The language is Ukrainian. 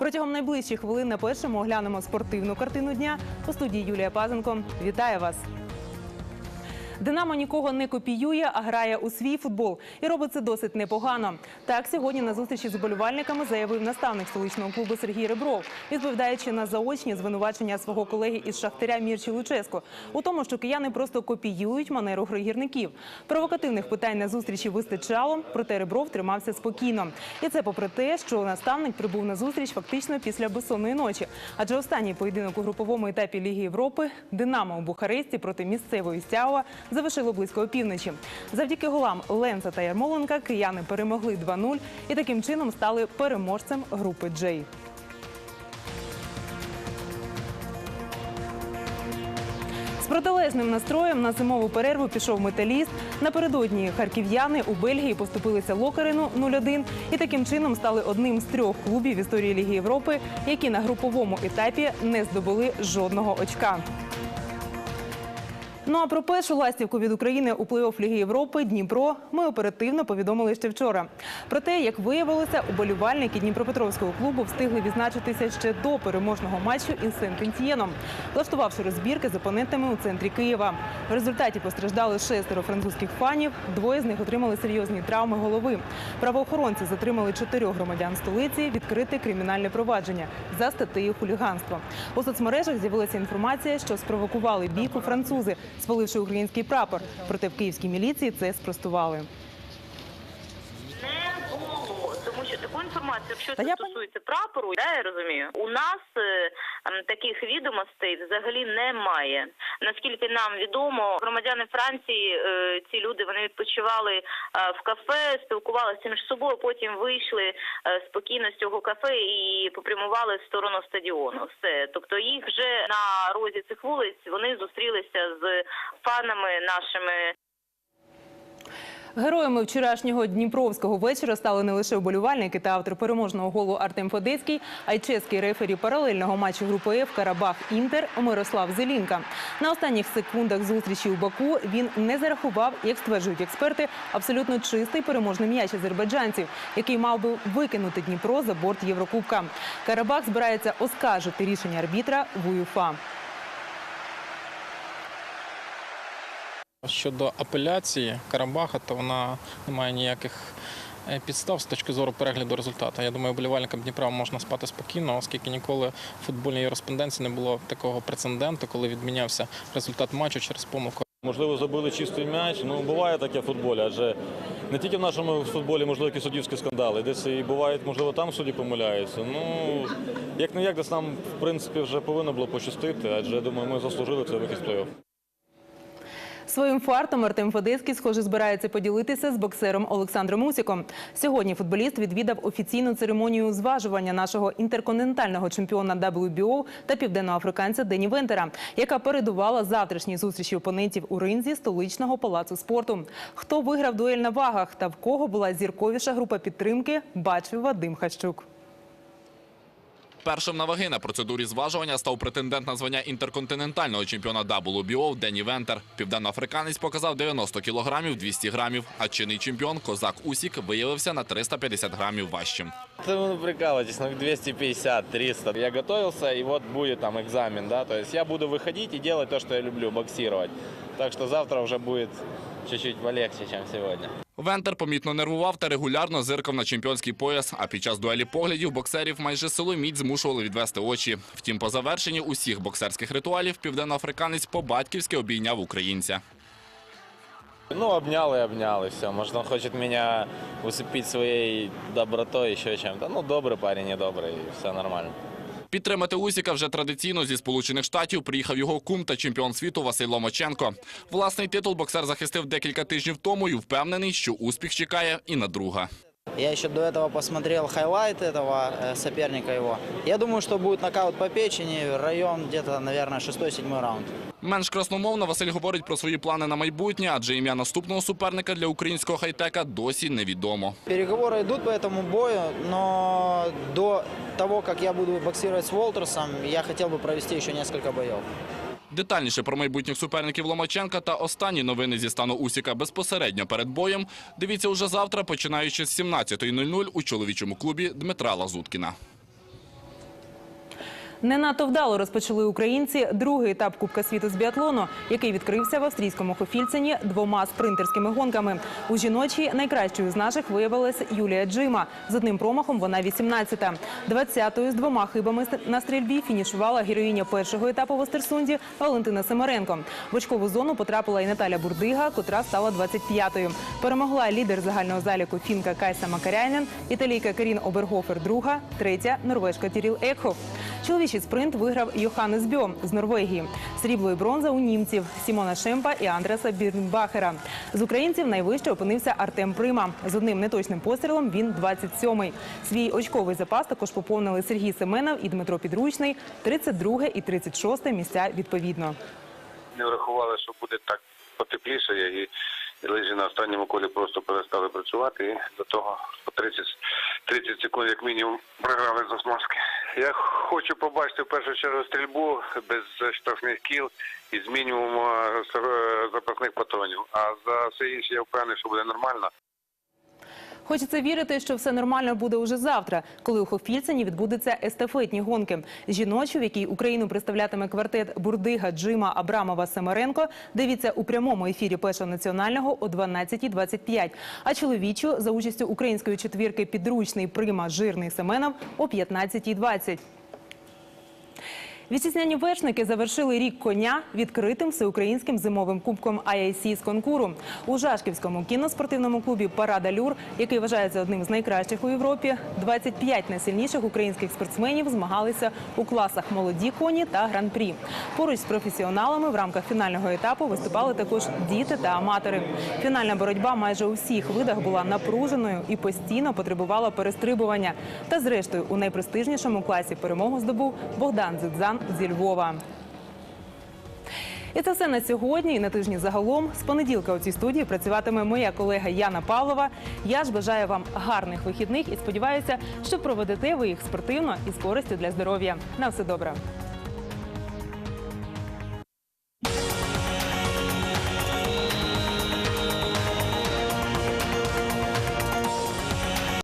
Протягом найближчих хвилин на першому оглянемо спортивну картину дня. У студії Юлія Пазенко. Вітаю вас. Динамо нікого не копіює, а грає у свій футбол і робить це досить непогано. Так сьогодні на зустрічі з уболівальниками заявив наставник столичного клубу Сергій Ребров, відповідаючи на заочні звинувачення свого колеги із Шахтаря Мірчі Луческо у тому, що кияни просто копіюють манеру гри гірників. Провокативних питань на зустрічі вистачало, проте Ребров тримався спокійно. І це попри те, що наставник прибув на зустріч фактично після безсонної ночі. Адже останній поєдинок у груповому етапі Ліги Європи Динамо у Бухаресті проти місцевої Стяува завершило близько опівночі. Завдяки голам Ленца та Ярмоленка кияни перемогли 2-0 і таким чином стали переможцем групи Джей. Протилежним настроєм на зимову перерву пішов металіст. Напередодні харків'яни у Бельгії поступилися Локарину 0-1 і таким чином стали одним з трьох клубів історії Ліги Європи, які на груповому етапі не здобули жодного очка. Ну а про першу ластівку від України у плей-офф Ліги Європи Дніпро ми оперативно повідомили ще вчора. Проте, як виявилося, уболівальники Дніпропетровського клубу встигли відзначитися ще до переможного матчу із Сен-Кентієном, влаштувавши розбірки з опонентами у центрі Києва. В результаті постраждали шестеро французьких фанів. Двоє з них отримали серйозні травми голови. Правоохоронці затримали чотирьох громадян столиці. Відкрите кримінальне провадження за статтею хуліганство. У соцмережах з'явилася інформація, що спровокували бійку французи, спаливши український прапор. Проте в київській міліції це спростували. Тому що таку інформацію, якщо це стосується прапору, я розумію. У нас е, таких відомостей взагалі немає. Наскільки нам відомо, громадяни Франції, е, ці люди вони відпочивали е, в кафе, спілкувалися між собою. Потім вийшли е, спокійно з цього кафе і попрямували в сторону стадіону. Все, тобто їх вже на розі цих вулиць вони зустрілися з фанами нашими Героями вчорашнього дніпровського вечора стали не лише вболівальники та автор переможного голу Артем Федецький, а й чеський рефері паралельного матчу групи F Карабах Інтер Мирослав Зелінка. На останніх секундах зустрічі у Баку він не зарахував, як стверджують експерти, абсолютно чистий переможний м'яч азербайджанців, який мав би викинути Дніпро за борт Єврокубка. Карабах збирається оскаржити рішення арбітра в УЄФА. Щодо апеляції Карабаха, то вона не має ніяких е, підстав з точки зору перегляду результату. Я думаю, болівальникам Дніпра можна спати спокійно, оскільки ніколи в футбольній юриспруденції не було такого прецеденту, коли відмінявся результат матчу через помилку. Можливо, забили чистий м'яч. Ну буває таке в футболі, адже не тільки в нашому футболі, можливо, якісь суддівські скандали. Десь і буває, можливо, там судді помиляються. Ну як не як, десь нам в принципі вже повинно було пощастити, адже я думаю, ми заслужили цей вихід плей-офф. Своїм фартом Артем Федецький, схоже, збирається поділитися з боксером Олександром Усіком. Сьогодні футболіст відвідав офіційну церемонію зважування нашого інтерконтинентального чемпіона WBO та південноафриканця Дені Вентера, яка передувала завтрашній зустрічі опонентів у ринзі столичного палацу спорту. Хто виграв дуель на вагах та в кого була зірковіша група підтримки, бачив Вадим Хащук. Першим на ваги на процедурі зважування став претендент на звання інтерконтинентального чемпіона WBO Дені Вентер. Південноафриканець показав 90 кілограмів 200 грамів, а чинний чемпіон Козак Усік виявився на 350 грамів важчим. Это вы прикалываетесь, ну 250, 300. Я готовился, и вот будет там экзамен, да, то есть я буду выходить и делать то, что я люблю, боксировать. Так что завтра уже будет чуть-чуть полегче, чем сегодня. Вентер помітно нервував та регулярно зиркав на чемпіонський пояс. А під час дуелі поглядів боксерів майже силоміць змушували відвести очі. Втім, по завершенні усіх боксерських ритуалів південноафриканець по-батьківськи обійняв українця. Ну, обнял и обнял, и все. Может, он хочет меня усыпить своей добротой, еще чем-то. Ну, добрый парень, не добрый, и все нормально. Підтримати Усіка вже традиційно зі Сполучених Штатів приїхав його кум та чемпіон світу Василь Ломаченко. Власний титул боксер захистив декілька тижнів тому і впевнений, що успіх чекає і на друга. Я еще до этого посмотрел хайлайт этого э, соперника его. Я думаю, что будет нокаут по печени, район где-то, наверное, 6-7 раунд. Менш красномовно Василь говорить про свої плани на майбутнє, адже ім'я наступного суперника для українського хай-тека досі невідомо. Переговоры идут по этому бою, но до того, как я буду боксировать с Волтерсом, я хотел бы провести еще несколько боев. Детальніше про майбутніх суперників Ломаченка та останні новини зі стану Усіка безпосередньо перед боєм. Дивіться уже завтра, починаючи з 17.00 у чоловічому клубі Дмитра Лазуткіна. Не надто вдало розпочали українці другий етап Кубка світу з біатлону, який відкрився в австрійському Хофільцені двома спринтерськими гонками. У жіночій найкращою з наших виявилась Юлія Джима. З одним промахом вона 18-та. 20-ю з двома хибами на стрільбі фінішувала героїня першого етапу в Остерсунді Валентина Семеренко. В очкову зону потрапила і Наталя Бурдига, котра стала 25-ю. Перемогла лідер загального заліку фінка Кайса Макаряйнен, італійка Карін Обергофер друга, третя норвежка Тіріл Екхоф. Чоловічий спринт виграв Йоханнес Бьо з Норвегії. Срібло і бронза у німців Сімона Шемпа і Андреса Бірнбахера. З українців найвище опинився Артем Прима. З одним неточним пострілом він 27-й. Свій очковий запас також поповнили Сергій Семенов і Дмитро Підручний, 32 і 36 місця відповідно. не врахували, що буде так потепліше, і лижі на останньому колі просто перестали працювати і до того по 30, 30 секунд як мінімум програли за смазки. Я хочу побачити в першу чергу стрільбу без штрафних кіл і з мінімумом е, запасних патронів. А за все інше я впевнений, що буде нормально. Хочеться вірити, що все нормально буде уже завтра, коли у Хофільцині відбудуться естафетні гонки. Жіночу, в якій Україну представлятиме квартет Бурдига, Джима, Абрамова, Семеренко, дивіться у прямому ефірі першого національного о 12.25. А чоловічу за участю української четвірки підручний Прима, Жирний Семенов о 15.20. Вітчизняні вершники завершили рік коня відкритим всеукраїнським зимовим кубком IAC з конкуру. У Жашківському кіноспортивному клубі Парада Люр, який вважається одним з найкращих у Європі, 25 найсильніших українських спортсменів змагалися у класах молоді коні та гран-прі. Поруч з професіоналами в рамках фінального етапу виступали також діти та аматори. Фінальна боротьба майже у всіх видах була напруженою і постійно потребувала перестрибування. Та зрештою у найпрестижнішому класі перемогу здобув Богдан Дзидзан зі Львова. І це все на сьогодні і на тижні загалом. З понеділка у цій студії працюватиме моя колега Яна Павлова. Я ж бажаю вам гарних вихідних і сподіваюся, що проведете ви їх спортивно і з користю для здоров'я. На все добре.